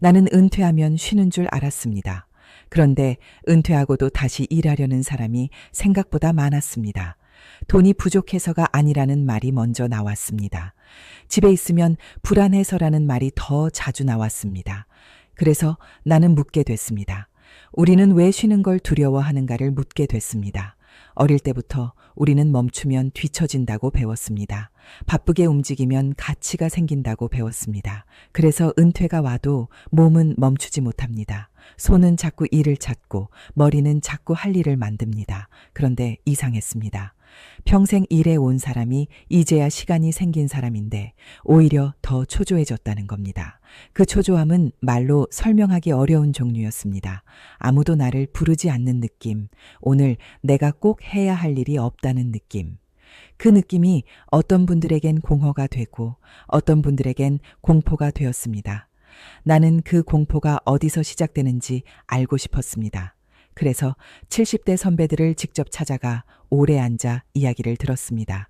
나는 은퇴하면 쉬는 줄 알았습니다. 그런데 은퇴하고도 다시 일하려는 사람이 생각보다 많았습니다. 돈이 부족해서가 아니라는 말이 먼저 나왔습니다. 집에 있으면 불안해서라는 말이 더 자주 나왔습니다. 그래서 나는 묻게 됐습니다. 우리는 왜 쉬는 걸 두려워하는가를 묻게 됐습니다. 어릴 때부터 우리는 멈추면 뒤처진다고 배웠습니다. 바쁘게 움직이면 가치가 생긴다고 배웠습니다. 그래서 은퇴가 와도 몸은 멈추지 못합니다. 손은 자꾸 일을 찾고 머리는 자꾸 할 일을 만듭니다. 그런데 이상했습니다. 평생 일해 온 사람이 이제야 시간이 생긴 사람인데 오히려 더 초조해졌다는 겁니다. 그 초조함은 말로 설명하기 어려운 종류였습니다. 아무도 나를 부르지 않는 느낌, 오늘 내가 꼭 해야 할 일이 없다는 느낌. 그 느낌이 어떤 분들에겐 공허가 되고 어떤 분들에겐 공포가 되었습니다. 나는 그 공포가 어디서 시작되는지 알고 싶었습니다. 그래서 70대 선배들을 직접 찾아가 오래 앉아 이야기를 들었습니다.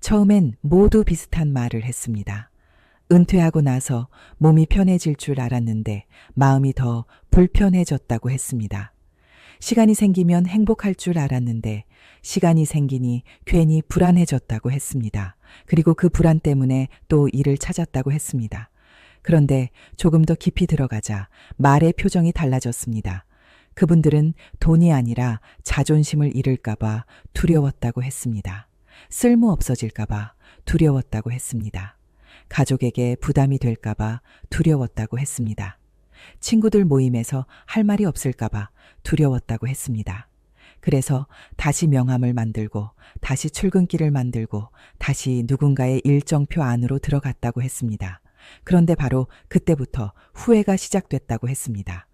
처음엔 모두 비슷한 말을 했습니다. 은퇴하고 나서 몸이 편해질 줄 알았는데 마음이 더 불편해졌다고 했습니다. 시간이 생기면 행복할 줄 알았는데 시간이 생기니 괜히 불안해졌다고 했습니다. 그리고 그 불안 때문에 또 일을 찾았다고 했습니다. 그런데 조금 더 깊이 들어가자 말의 표정이 달라졌습니다. 그분들은 돈이 아니라 자존심을 잃을까봐 두려웠다고 했습니다. 쓸모 없어질까봐 두려웠다고 했습니다. 가족에게 부담이 될까봐 두려웠다고 했습니다. 친구들 모임에서 할 말이 없을까봐 두려웠다고 했습니다. 그래서 다시 명함을 만들고 다시 출근길을 만들고 다시 누군가의 일정표 안으로 들어갔다고 했습니다. 그런데 바로 그때부터 후회가 시작됐다고 했습니다.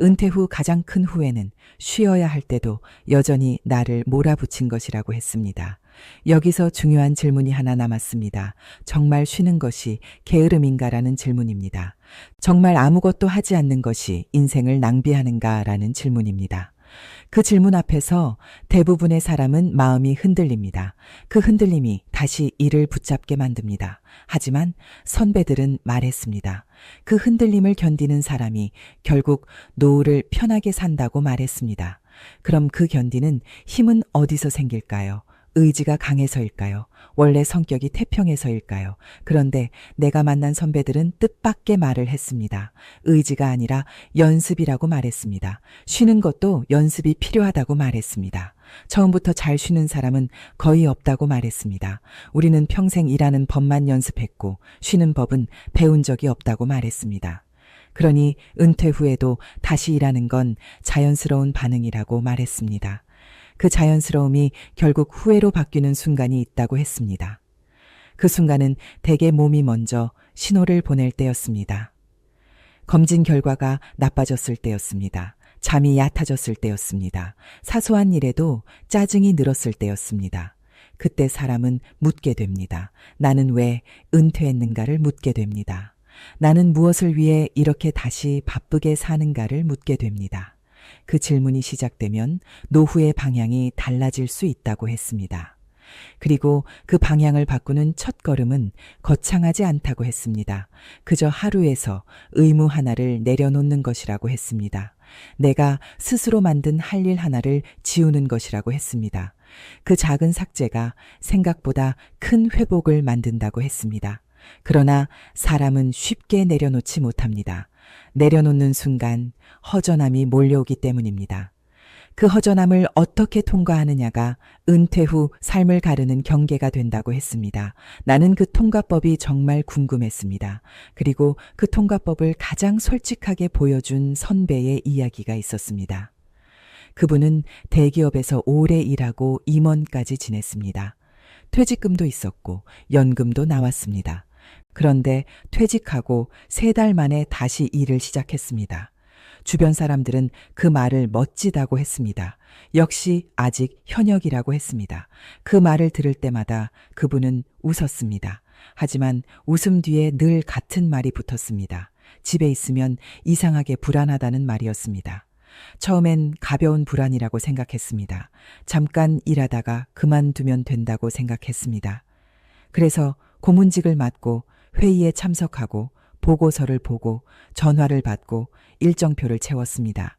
은퇴 후 가장 큰 후회는 쉬어야 할 때도 여전히 나를 몰아붙인 것이라고 했습니다. 여기서 중요한 질문이 하나 남았습니다. 정말 쉬는 것이 게으름인가라는 질문입니다. 정말 아무것도 하지 않는 것이 인생을 낭비하는가라는 질문입니다. 그 질문 앞에서 대부분의 사람은 마음이 흔들립니다. 그 흔들림이 다시 이를 붙잡게 만듭니다. 하지만 선배들은 말했습니다. 그 흔들림을 견디는 사람이 결국 노후를 편하게 산다고 말했습니다. 그럼 그 견디는 힘은 어디서 생길까요? 의지가 강해서일까요? 원래 성격이 태평해서일까요? 그런데 내가 만난 선배들은 뜻밖의 말을 했습니다. 의지가 아니라 연습이라고 말했습니다. 쉬는 것도 연습이 필요하다고 말했습니다. 처음부터 잘 쉬는 사람은 거의 없다고 말했습니다. 우리는 평생 일하는 법만 연습했고 쉬는 법은 배운 적이 없다고 말했습니다. 그러니 은퇴 후에도 다시 일하는 건 자연스러운 반응이라고 말했습니다. 그 자연스러움이 결국 후회로 바뀌는 순간이 있다고 했습니다. 그 순간은 대개 몸이 먼저 신호를 보낼 때였습니다. 검진 결과가 나빠졌을 때였습니다. 잠이 얕아졌을 때였습니다. 사소한 일에도 짜증이 늘었을 때였습니다. 그때 사람은 묻게 됩니다. 나는 왜 은퇴했는가를 묻게 됩니다. 나는 무엇을 위해 이렇게 다시 바쁘게 사는가를 묻게 됩니다. 그 질문이 시작되면 노후의 방향이 달라질 수 있다고 했습니다. 그리고 그 방향을 바꾸는 첫 걸음은 거창하지 않다고 했습니다. 그저 하루에서 의무 하나를 내려놓는 것이라고 했습니다. 내가 스스로 만든 할 일 하나를 지우는 것이라고 했습니다. 그 작은 삭제가 생각보다 큰 회복을 만든다고 했습니다. 그러나 사람은 쉽게 내려놓지 못합니다. 내려놓는 순간 허전함이 몰려오기 때문입니다. 그 허전함을 어떻게 통과하느냐가 은퇴 후 삶을 가르는 경계가 된다고 했습니다. 나는 그 통과법이 정말 궁금했습니다. 그리고 그 통과법을 가장 솔직하게 보여준 선배의 이야기가 있었습니다. 그분은 대기업에서 오래 일하고 임원까지 지냈습니다. 퇴직금도 있었고 연금도 나왔습니다. 그런데 퇴직하고 세 달 만에 다시 일을 시작했습니다. 주변 사람들은 그 말을 멋지다고 했습니다. 역시 아직 현역이라고 했습니다. 그 말을 들을 때마다 그분은 웃었습니다. 하지만 웃음 뒤에 늘 같은 말이 붙었습니다. 집에 있으면 이상하게 불안하다는 말이었습니다. 처음엔 가벼운 불안이라고 생각했습니다. 잠깐 일하다가 그만두면 된다고 생각했습니다. 그래서 고문직을 맡고 회의에 참석하고 보고서를 보고 전화를 받고 일정표를 채웠습니다.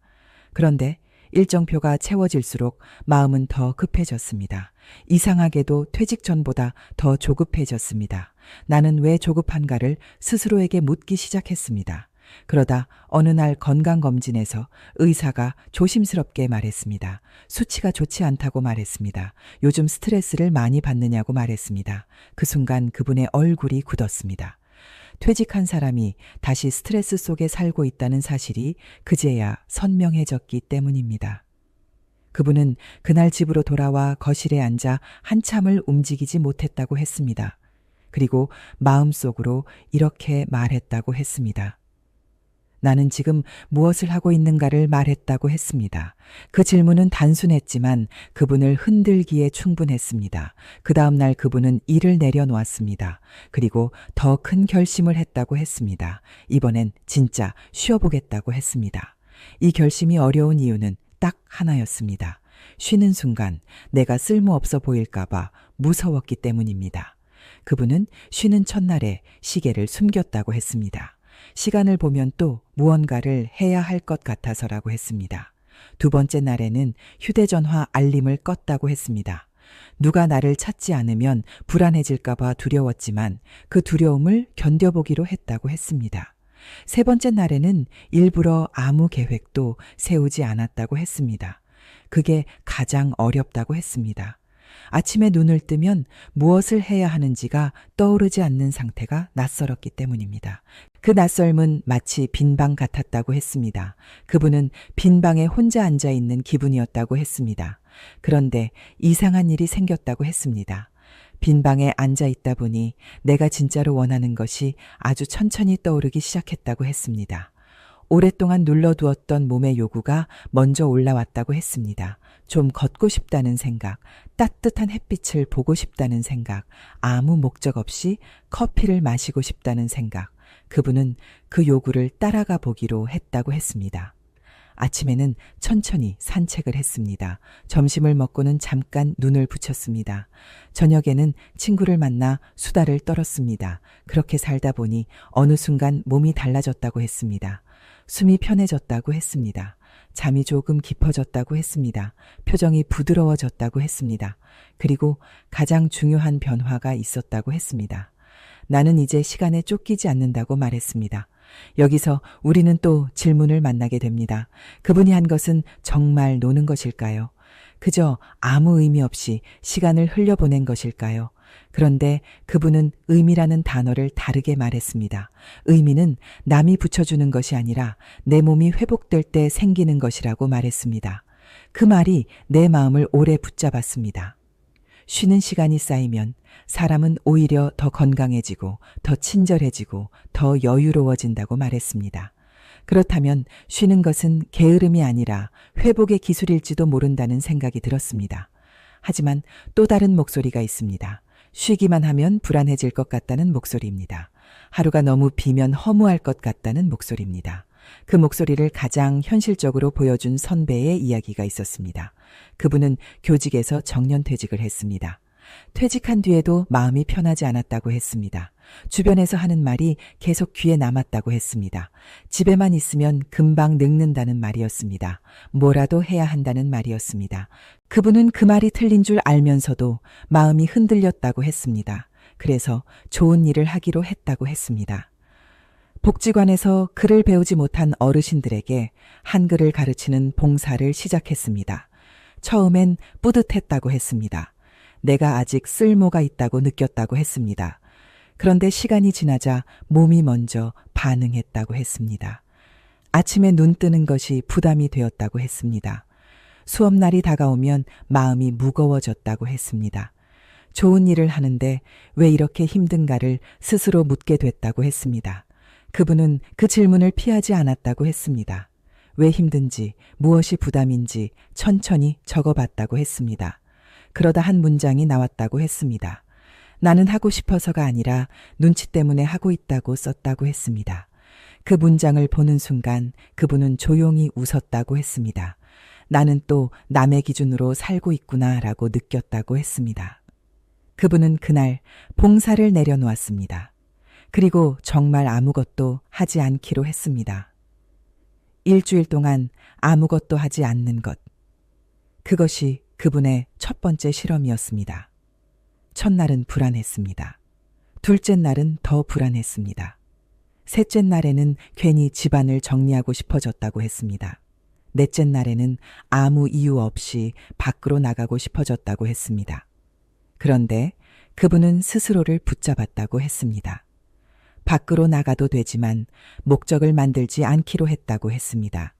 그런데 일정표가 채워질수록 마음은 더 급해졌습니다. 이상하게도 퇴직 전보다 더 조급해졌습니다. 나는 왜 조급한가를 스스로에게 묻기 시작했습니다. 그러다 어느 날 건강검진에서 의사가 조심스럽게 말했습니다. 수치가 좋지 않다고 말했습니다. 요즘 스트레스를 많이 받느냐고 말했습니다. 그 순간 그분의 얼굴이 굳었습니다. 퇴직한 사람이 다시 스트레스 속에 살고 있다는 사실이 그제야 선명해졌기 때문입니다. 그분은 그날 집으로 돌아와 거실에 앉아 한참을 움직이지 못했다고 했습니다. 그리고 마음속으로 이렇게 말했다고 했습니다. 나는 지금 무엇을 하고 있는가를 말했다고 했습니다. 그 질문은 단순했지만 그분을 흔들기에 충분했습니다. 그 다음날 그분은 일을 내려놓았습니다. 그리고 더 큰 결심을 했다고 했습니다. 이번엔 진짜 쉬어보겠다고 했습니다. 이 결심이 어려운 이유는 딱 하나였습니다. 쉬는 순간 내가 쓸모없어 보일까봐 무서웠기 때문입니다. 그분은 쉬는 첫날에 시계를 숨겼다고 했습니다. 시간을 보면 또 무언가를 해야 할 것 같아서라고 했습니다. 두 번째 날에는 휴대전화 알림을 껐다고 했습니다. 누가 나를 찾지 않으면 불안해질까봐 두려웠지만 그 두려움을 견뎌보기로 했다고 했습니다. 세 번째 날에는 일부러 아무 계획도 세우지 않았다고 했습니다. 그게 가장 어렵다고 했습니다. 아침에 눈을 뜨면 무엇을 해야 하는지가 떠오르지 않는 상태가 낯설었기 때문입니다. 그 낯설음은 마치 빈방 같았다고 했습니다. 그분은 빈방에 혼자 앉아 있는 기분이었다고 했습니다. 그런데 이상한 일이 생겼다고 했습니다. 빈방에 앉아 있다 보니 내가 진짜로 원하는 것이 아주 천천히 떠오르기 시작했다고 했습니다. 오랫동안 눌러두었던 몸의 요구가 먼저 올라왔다고 했습니다. 좀 걷고 싶다는 생각, 따뜻한 햇빛을 보고 싶다는 생각, 아무 목적 없이 커피를 마시고 싶다는 생각. 그분은 그 요구를 따라가 보기로 했다고 했습니다. 아침에는 천천히 산책을 했습니다. 점심을 먹고는 잠깐 눈을 붙였습니다. 저녁에는 친구를 만나 수다를 떨었습니다. 그렇게 살다 보니 어느 순간 몸이 달라졌다고 했습니다. 숨이 편해졌다고 했습니다. 잠이 조금 깊어졌다고 했습니다. 표정이 부드러워졌다고 했습니다. 그리고 가장 중요한 변화가 있었다고 했습니다. 나는 이제 시간에 쫓기지 않는다고 말했습니다. 여기서 우리는 또 질문을 만나게 됩니다. 그분이 한 것은 정말 노는 것일까요? 그저 아무 의미 없이 시간을 흘려보낸 것일까요? 그런데 그분은 의미라는 단어를 다르게 말했습니다. 의미는 남이 붙여주는 것이 아니라 내 몸이 회복될 때 생기는 것이라고 말했습니다. 그 말이 내 마음을 오래 붙잡았습니다. 쉬는 시간이 쌓이면 사람은 오히려 더 건강해지고 더 친절해지고 더 여유로워진다고 말했습니다. 그렇다면 쉬는 것은 게으름이 아니라 회복의 기술일지도 모른다는 생각이 들었습니다. 하지만 또 다른 목소리가 있습니다. 쉬기만 하면 불안해질 것 같다는 목소리입니다. 하루가 너무 비면 허무할 것 같다는 목소리입니다. 그 목소리를 가장 현실적으로 보여준 선배의 이야기가 있었습니다. 그분은 교직에서 정년퇴직을 했습니다. 퇴직한 뒤에도 마음이 편하지 않았다고 했습니다. 주변에서 하는 말이 계속 귀에 남았다고 했습니다. 집에만 있으면 금방 늙는다는 말이었습니다. 뭐라도 해야 한다는 말이었습니다. 그분은 그 말이 틀린 줄 알면서도 마음이 흔들렸다고 했습니다. 그래서 좋은 일을 하기로 했다고 했습니다. 복지관에서 글을 배우지 못한 어르신들에게 한글을 가르치는 봉사를 시작했습니다. 처음엔 뿌듯했다고 했습니다. 내가 아직 쓸모가 있다고 느꼈다고 했습니다. 그런데 시간이 지나자 몸이 먼저 반응했다고 했습니다. 아침에 눈 뜨는 것이 부담이 되었다고 했습니다. 수업날이 다가오면 마음이 무거워졌다고 했습니다. 좋은 일을 하는데 왜 이렇게 힘든가를 스스로 묻게 됐다고 했습니다. 그분은 그 질문을 피하지 않았다고 했습니다. 왜 힘든지, 무엇이 부담인지 천천히 적어봤다고 했습니다. 그러다 한 문장이 나왔다고 했습니다. 나는 하고 싶어서가 아니라 눈치 때문에 하고 있다고 썼다고 했습니다. 그 문장을 보는 순간 그분은 조용히 웃었다고 했습니다. 나는 또 남의 기준으로 살고 있구나 라고 느꼈다고 했습니다. 그분은 그날 봉사를 내려놓았습니다. 그리고 정말 아무것도 하지 않기로 했습니다. 일주일 동안 아무것도 하지 않는 것. 그것이 그분의 첫 번째 실험이었습니다. 첫날은 불안했습니다. 둘째 날은 더 불안했습니다. 셋째 날에는 괜히 집안을 정리하고 싶어졌다고 했습니다. 넷째 날에는 아무 이유 없이 밖으로 나가고 싶어졌다고 했습니다. 그런데 그분은 스스로를 붙잡았다고 했습니다. 밖으로 나가도 되지만 목적을 만들지 않기로 했다고 했습니다.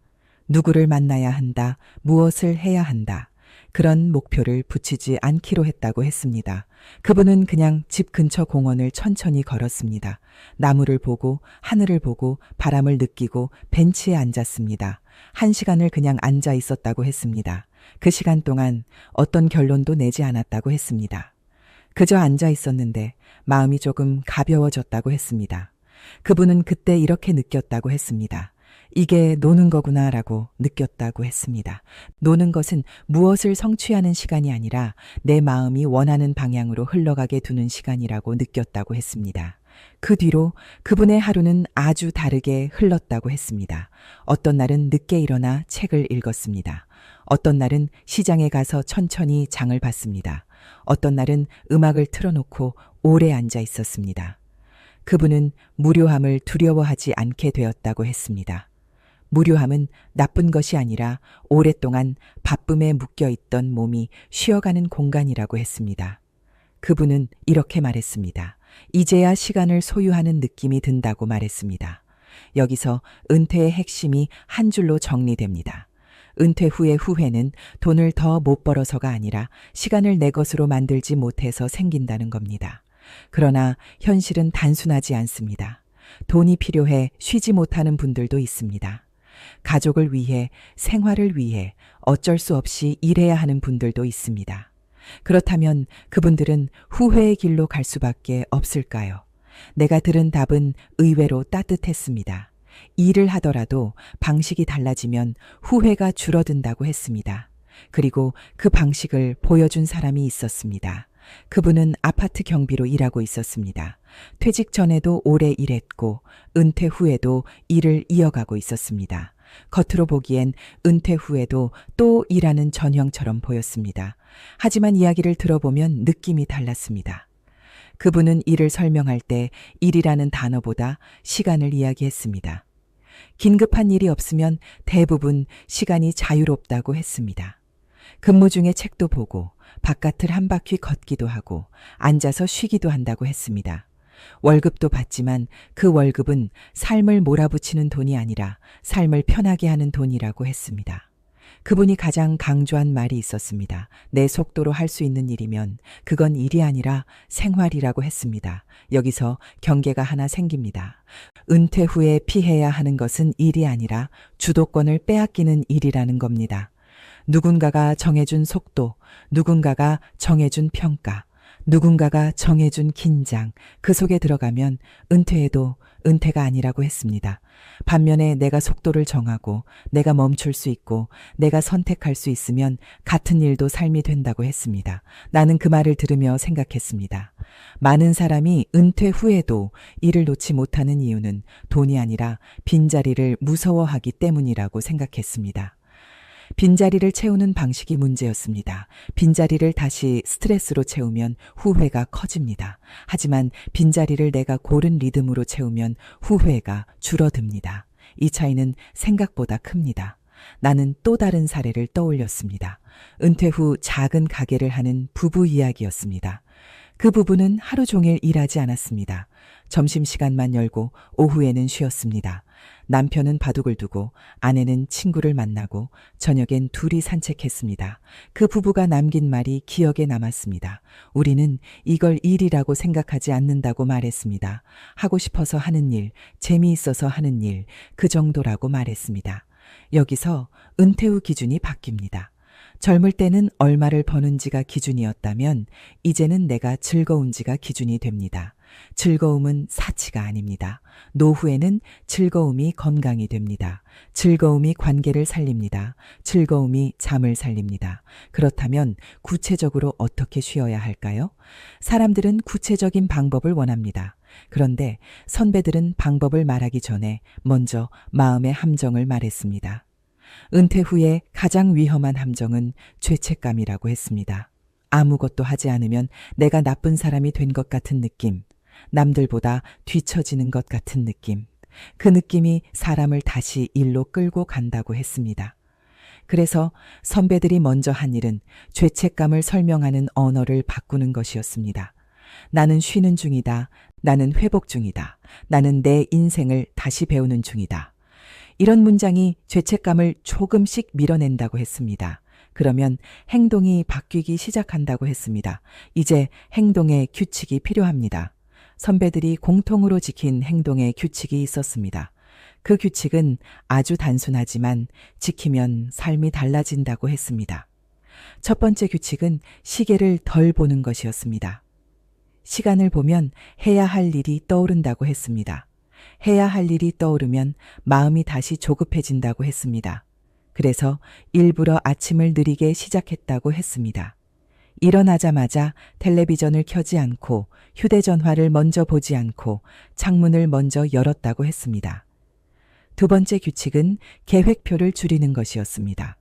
누구를 만나야 한다, 무엇을 해야 한다. 그런 목표를 붙이지 않기로 했다고 했습니다. 그분은 그냥 집 근처 공원을 천천히 걸었습니다. 나무를 보고 하늘을 보고 바람을 느끼고 벤치에 앉았습니다. 한 시간을 그냥 앉아 있었다고 했습니다. 그 시간 동안 어떤 결론도 내지 않았다고 했습니다. 그저 앉아 있었는데 마음이 조금 가벼워졌다고 했습니다. 그분은 그때 이렇게 느꼈다고 했습니다. 이게 노는 거구나라고 느꼈다고 했습니다. 노는 것은 무엇을 성취하는 시간이 아니라 내 마음이 원하는 방향으로 흘러가게 두는 시간이라고 느꼈다고 했습니다. 그 뒤로 그분의 하루는 아주 다르게 흘렀다고 했습니다. 어떤 날은 늦게 일어나 책을 읽었습니다. 어떤 날은 시장에 가서 천천히 장을 봤습니다. 어떤 날은 음악을 틀어놓고 오래 앉아 있었습니다. 그분은 무료함을 두려워하지 않게 되었다고 했습니다. 무료함은 나쁜 것이 아니라 오랫동안 바쁨에 묶여 있던 몸이 쉬어가는 공간이라고 했습니다. 그분은 이렇게 말했습니다. 이제야 시간을 소유하는 느낌이 든다고 말했습니다. 여기서 은퇴의 핵심이 한 줄로 정리됩니다. 은퇴 후의 후회는 돈을 더 못 벌어서가 아니라 시간을 내 것으로 만들지 못해서 생긴다는 겁니다. 그러나 현실은 단순하지 않습니다. 돈이 필요해 쉬지 못하는 분들도 있습니다. 가족을 위해, 생활을 위해 어쩔 수 없이 일해야 하는 분들도 있습니다. 그렇다면 그분들은 후회의 길로 갈 수밖에 없을까요? 내가 들은 답은 의외로 따뜻했습니다. 일을 하더라도 방식이 달라지면 후회가 줄어든다고 했습니다. 그리고 그 방식을 보여준 사람이 있었습니다. 그분은 아파트 경비로 일하고 있었습니다. 퇴직 전에도 오래 일했고 은퇴 후에도 일을 이어가고 있었습니다. 겉으로 보기엔 은퇴 후에도 또 일하는 전형처럼 보였습니다. 하지만 이야기를 들어보면 느낌이 달랐습니다. 그분은 일을 설명할 때 일이라는 단어보다 시간을 이야기했습니다. 긴급한 일이 없으면 대부분 시간이 자유롭다고 했습니다. 근무 중에 책도 보고 바깥을 한 바퀴 걷기도 하고 앉아서 쉬기도 한다고 했습니다. 월급도 받지만 그 월급은 삶을 몰아붙이는 돈이 아니라 삶을 편하게 하는 돈이라고 했습니다. 그분이 가장 강조한 말이 있었습니다. 내 속도로 할 수 있는 일이면 그건 일이 아니라 생활이라고 했습니다. 여기서 경계가 하나 생깁니다. 은퇴 후에 피해야 하는 것은 일이 아니라 주도권을 빼앗기는 일이라는 겁니다. 누군가가 정해준 속도, 누군가가 정해준 평가, 누군가가 정해준 긴장, 그 속에 들어가면 은퇴해도 은퇴가 아니라고 했습니다. 반면에 내가 속도를 정하고 내가 멈출 수 있고 내가 선택할 수 있으면 같은 일도 삶이 된다고 했습니다. 나는 그 말을 들으며 생각했습니다. 많은 사람이 은퇴 후에도 일을 놓지 못하는 이유는 돈이 아니라 빈자리를 무서워하기 때문이라고 생각했습니다. 빈자리를 채우는 방식이 문제였습니다. 빈자리를 다시 스트레스로 채우면 후회가 커집니다. 하지만 빈자리를 내가 고른 리듬으로 채우면 후회가 줄어듭니다. 이 차이는 생각보다 큽니다. 나는 또 다른 사례를 떠올렸습니다. 은퇴 후 작은 가게를 하는 부부 이야기였습니다. 그 부부는 하루 종일 일하지 않았습니다. 점심시간만 열고 오후에는 쉬었습니다. 남편은 바둑을 두고 아내는 친구를 만나고 저녁엔 둘이 산책했습니다. 그 부부가 남긴 말이 기억에 남았습니다. 우리는 이걸 일이라고 생각하지 않는다고 말했습니다. 하고 싶어서 하는 일, 재미있어서 하는 일, 그 정도라고 말했습니다. 여기서 은퇴 후 기준이 바뀝니다. 젊을 때는 얼마를 버는지가 기준이었다면 이제는 내가 즐거운지가 기준이 됩니다. 즐거움은 사치가 아닙니다. 노후에는 즐거움이 건강이 됩니다. 즐거움이 관계를 살립니다. 즐거움이 잠을 살립니다. 그렇다면 구체적으로 어떻게 쉬어야 할까요? 사람들은 구체적인 방법을 원합니다. 그런데 선배들은 방법을 말하기 전에 먼저 마음의 함정을 말했습니다. 은퇴 후에 가장 위험한 함정은 죄책감이라고 했습니다. 아무것도 하지 않으면 내가 나쁜 사람이 된 것 같은 느낌, 남들보다 뒤처지는 것 같은 느낌, 그 느낌이 사람을 다시 일로 끌고 간다고 했습니다. 그래서 선배들이 먼저 한 일은 죄책감을 설명하는 언어를 바꾸는 것이었습니다. 나는 쉬는 중이다. 나는 회복 중이다. 나는 내 인생을 다시 배우는 중이다. 이런 문장이 죄책감을 조금씩 밀어낸다고 했습니다. 그러면 행동이 바뀌기 시작한다고 했습니다. 이제 행동의 규칙이 필요합니다. 선배들이 공통으로 지킨 행동의 규칙이 있었습니다. 그 규칙은 아주 단순하지만 지키면 삶이 달라진다고 했습니다. 첫 번째 규칙은 시계를 덜 보는 것이었습니다. 시간을 보면 해야 할 일이 떠오른다고 했습니다. 해야 할 일이 떠오르면 마음이 다시 조급해진다고 했습니다. 그래서 일부러 아침을 느리게 시작했다고 했습니다. 일어나자마자 텔레비전을 켜지 않고 휴대전화를 먼저 보지 않고 창문을 먼저 열었다고 했습니다. 두 번째 규칙은 계획표를 줄이는 것이었습니다.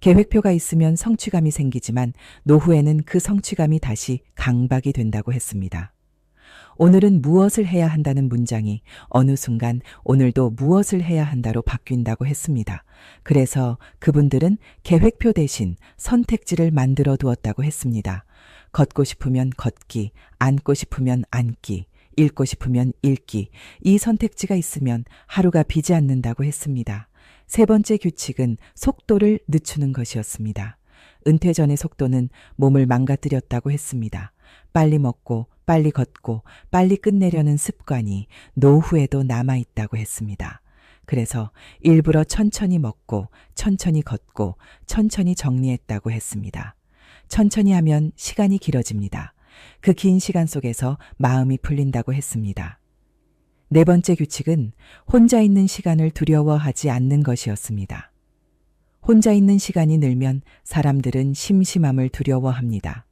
계획표가 있으면 성취감이 생기지만 노후에는 그 성취감이 다시 강박이 된다고 했습니다. 오늘은 무엇을 해야 한다는 문장이 어느 순간 오늘도 무엇을 해야 한다로 바뀐다고 했습니다. 그래서 그분들은 계획표 대신 선택지를 만들어 두었다고 했습니다. 걷고 싶으면 걷기, 앉고 싶으면 앉기, 읽고 싶으면 읽기, 이 선택지가 있으면 하루가 비지 않는다고 했습니다. 세 번째 규칙은 속도를 늦추는 것이었습니다. 은퇴 전의 속도는 몸을 망가뜨렸다고 했습니다. 빨리 먹고, 빨리 걷고, 빨리 끝내려는 습관이 노후에도 남아 있다고 했습니다. 그래서 일부러 천천히 먹고, 천천히 걷고, 천천히 정리했다고 했습니다. 천천히 하면 시간이 길어집니다. 그 긴 시간 속에서 마음이 풀린다고 했습니다. 네 번째 규칙은 혼자 있는 시간을 두려워하지 않는 것이었습니다. 혼자 있는 시간이 늘면 사람들은 심심함을 두려워합니다.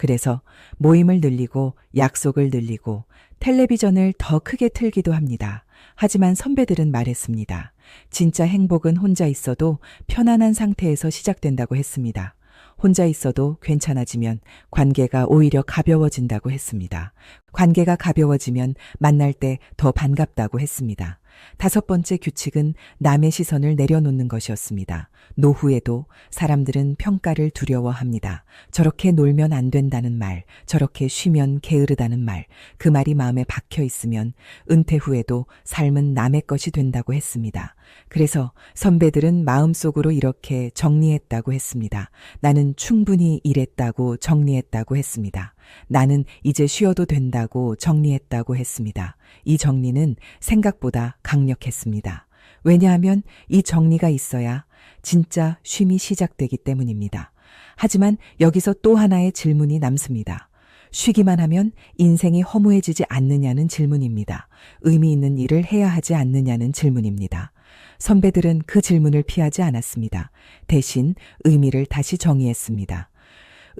그래서 모임을 늘리고 약속을 늘리고 텔레비전을 더 크게 틀기도 합니다. 하지만 선배들은 말했습니다. 진짜 행복은 혼자 있어도 편안한 상태에서 시작된다고 했습니다. 혼자 있어도 괜찮아지면 관계가 오히려 가벼워진다고 했습니다. 관계가 가벼워지면 만날 때 더 반갑다고 했습니다. 다섯 번째 규칙은 남의 시선을 내려놓는 것이었습니다. 노후에도 사람들은 평가를 두려워합니다. 저렇게 놀면 안 된다는 말, 저렇게 쉬면 게으르다는 말, 그 말이 마음에 박혀 있으면 은퇴 후에도 삶은 남의 것이 된다고 했습니다. 그래서 선배들은 마음속으로 이렇게 정리했다고 했습니다. 나는 충분히 일했다고 정리했다고 했습니다. 나는 이제 쉬어도 된다고 정리했다고 했습니다. 이 정리는 생각보다 강력했습니다. 왜냐하면 이 정리가 있어야 진짜 쉼이 시작되기 때문입니다. 하지만 여기서 또 하나의 질문이 남습니다. 쉬기만 하면 인생이 허무해지지 않느냐는 질문입니다. 의미 있는 일을 해야 하지 않느냐는 질문입니다. 선배들은 그 질문을 피하지 않았습니다. 대신 의미를 다시 정의했습니다.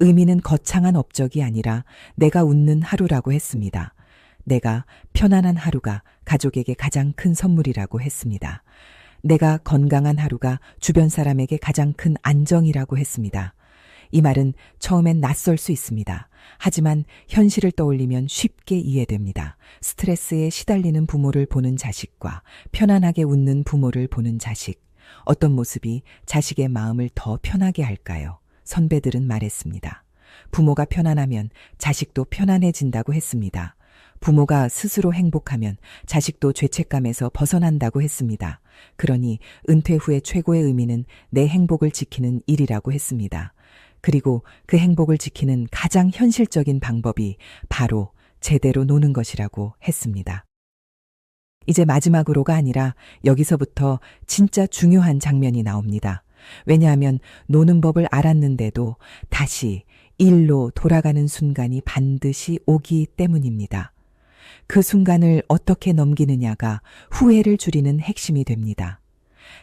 의미는 거창한 업적이 아니라 내가 웃는 하루라고 했습니다. 내가 편안한 하루가 가족에게 가장 큰 선물이라고 했습니다. 내가 건강한 하루가 주변 사람에게 가장 큰 안정이라고 했습니다. 이 말은 처음엔 낯설 수 있습니다. 하지만 현실을 떠올리면 쉽게 이해됩니다. 스트레스에 시달리는 부모를 보는 자식과 편안하게 웃는 부모를 보는 자식. 어떤 모습이 자식의 마음을 더 편하게 할까요? 선배들은 말했습니다. 부모가 편안하면 자식도 편안해진다고 했습니다. 부모가 스스로 행복하면 자식도 죄책감에서 벗어난다고 했습니다. 그러니 은퇴 후의 최고의 의미는 내 행복을 지키는 일이라고 했습니다. 그리고 그 행복을 지키는 가장 현실적인 방법이 바로 제대로 노는 것이라고 했습니다. 이제 마지막으로가 아니라 여기서부터 진짜 중요한 장면이 나옵니다. 왜냐하면 노는 법을 알았는데도 다시 일로 돌아가는 순간이 반드시 오기 때문입니다. 그 순간을 어떻게 넘기느냐가 후회를 줄이는 핵심이 됩니다.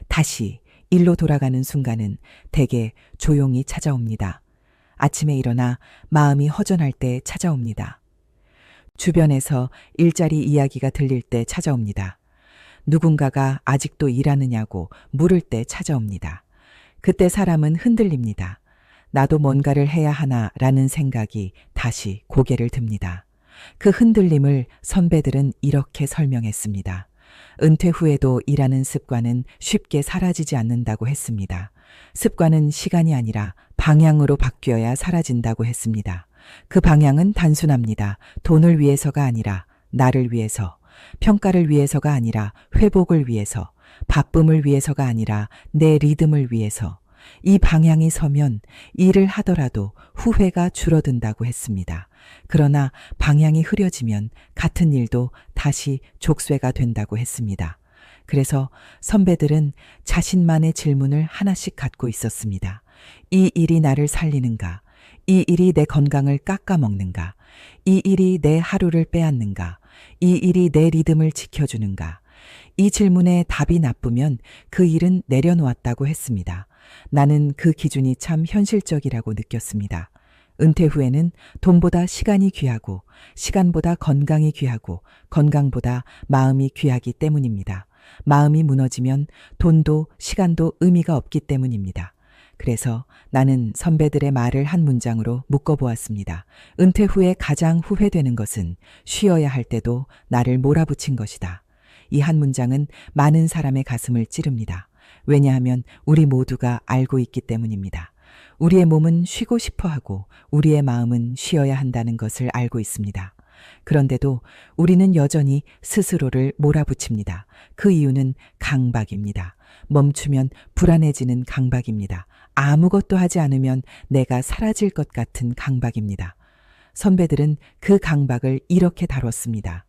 다시 일로 돌아가는 순간은 대개 조용히 찾아옵니다. 아침에 일어나 마음이 허전할 때 찾아옵니다. 주변에서 일자리 이야기가 들릴 때 찾아옵니다. 누군가가 아직도 일하느냐고 물을 때 찾아옵니다. 그때 사람은 흔들립니다. 나도 뭔가를 해야 하나 라는 생각이 다시 고개를 듭니다. 그 흔들림을 선배들은 이렇게 설명했습니다. 은퇴 후에도 일하는 습관은 쉽게 사라지지 않는다고 했습니다. 습관은 시간이 아니라 방향으로 바뀌어야 사라진다고 했습니다. 그 방향은 단순합니다. 돈을 위해서가 아니라 나를 위해서, 평가를 위해서가 아니라 회복을 위해서, 바쁨을 위해서가 아니라 내 리듬을 위해서, 이 방향이 서면 일을 하더라도 후회가 줄어든다고 했습니다. 그러나 방향이 흐려지면 같은 일도 다시 족쇄가 된다고 했습니다. 그래서 선배들은 자신만의 질문을 하나씩 갖고 있었습니다. 이 일이 나를 살리는가? 이 일이 내 건강을 깎아먹는가? 이 일이 내 하루를 빼앗는가? 이 일이 내 리듬을 지켜주는가? 이 질문에 답이 나쁘면 그 일은 내려놓았다고 했습니다. 나는 그 기준이 참 현실적이라고 느꼈습니다. 은퇴 후에는 돈보다 시간이 귀하고 시간보다 건강이 귀하고 건강보다 마음이 귀하기 때문입니다. 마음이 무너지면 돈도 시간도 의미가 없기 때문입니다. 그래서 나는 선배들의 말을 한 문장으로 묶어보았습니다. 은퇴 후에 가장 후회되는 것은 쉬어야 할 때도 나를 몰아붙인 것이다. 이 한 문장은 많은 사람의 가슴을 찌릅니다. 왜냐하면 우리 모두가 알고 있기 때문입니다. 우리의 몸은 쉬고 싶어 하고 우리의 마음은 쉬어야 한다는 것을 알고 있습니다. 그런데도 우리는 여전히 스스로를 몰아붙입니다. 그 이유는 강박입니다. 멈추면 불안해지는 강박입니다. 아무것도 하지 않으면 내가 사라질 것 같은 강박입니다. 선배들은 그 강박을 이렇게 다뤘습니다.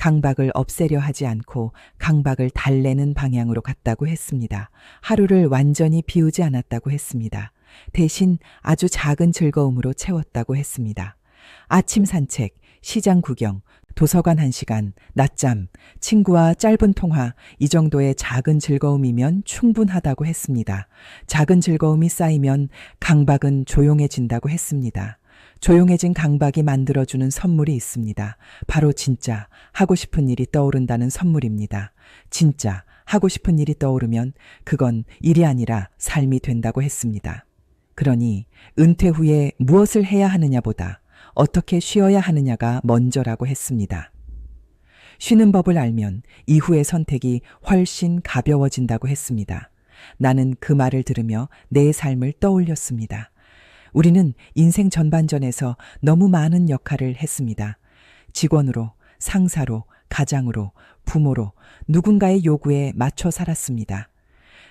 강박을 없애려 하지 않고 강박을 달래는 방향으로 갔다고 했습니다. 하루를 완전히 비우지 않았다고 했습니다. 대신 아주 작은 즐거움으로 채웠다고 했습니다. 아침 산책, 시장 구경, 도서관 한 시간, 낮잠, 친구와 짧은 통화, 이 정도의 작은 즐거움이면 충분하다고 했습니다. 작은 즐거움이 쌓이면 강박은 조용해진다고 했습니다. 조용해진 강박이 만들어주는 선물이 있습니다. 바로 진짜 하고 싶은 일이 떠오른다는 선물입니다. 진짜 하고 싶은 일이 떠오르면 그건 일이 아니라 삶이 된다고 했습니다. 그러니 은퇴 후에 무엇을 해야 하느냐보다 어떻게 쉬어야 하느냐가 먼저라고 했습니다. 쉬는 법을 알면 이후의 선택이 훨씬 가벼워진다고 했습니다. 나는 그 말을 들으며 내 삶을 떠올렸습니다. 우리는 인생 전반전에서 너무 많은 역할을 했습니다. 직원으로, 상사로, 가장으로, 부모로 누군가의 요구에 맞춰 살았습니다.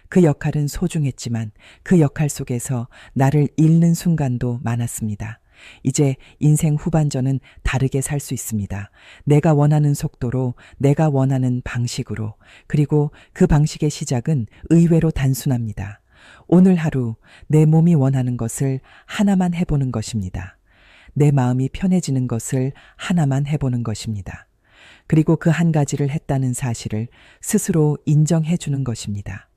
그 역할은 소중했지만 그 역할 속에서 나를 잃는 순간도 많았습니다. 이제 인생 후반전은 다르게 살 수 있습니다. 내가 원하는 속도로, 내가 원하는 방식으로, 그리고 그 방식의 시작은 의외로 단순합니다. 오늘 하루 내 몸이 원하는 것을 하나만 해보는 것입니다. 내 마음이 편해지는 것을 하나만 해보는 것입니다. 그리고 그 한 가지를 했다는 사실을 스스로 인정해 주는 것입니다.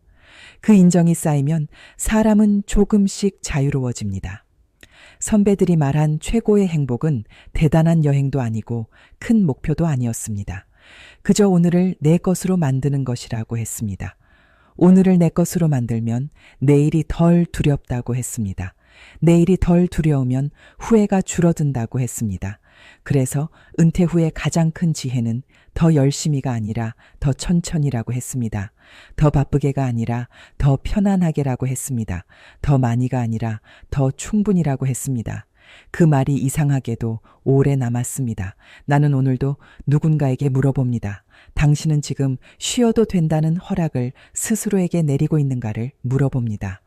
그 인정이 쌓이면 사람은 조금씩 자유로워집니다. 선배들이 말한 최고의 행복은 대단한 여행도 아니고 큰 목표도 아니었습니다. 그저 오늘을 내 것으로 만드는 것이라고 했습니다. 오늘을 내 것으로 만들면 내일이 덜 두렵다고 했습니다. 내일이 덜 두려우면 후회가 줄어든다고 했습니다. 그래서 은퇴 후에 가장 큰 지혜는 더 열심히가 아니라 더 천천히라고 했습니다. 더 바쁘게가 아니라 더 편안하게라고 했습니다. 더 많이가 아니라 더 충분히라고 했습니다. 그 말이 이상하게도 오래 남았습니다. 나는 오늘도 누군가에게 물어봅니다. 당신은 지금 쉬어도 된다는 허락을 스스로에게 내리고 있는가를 물어봅니다.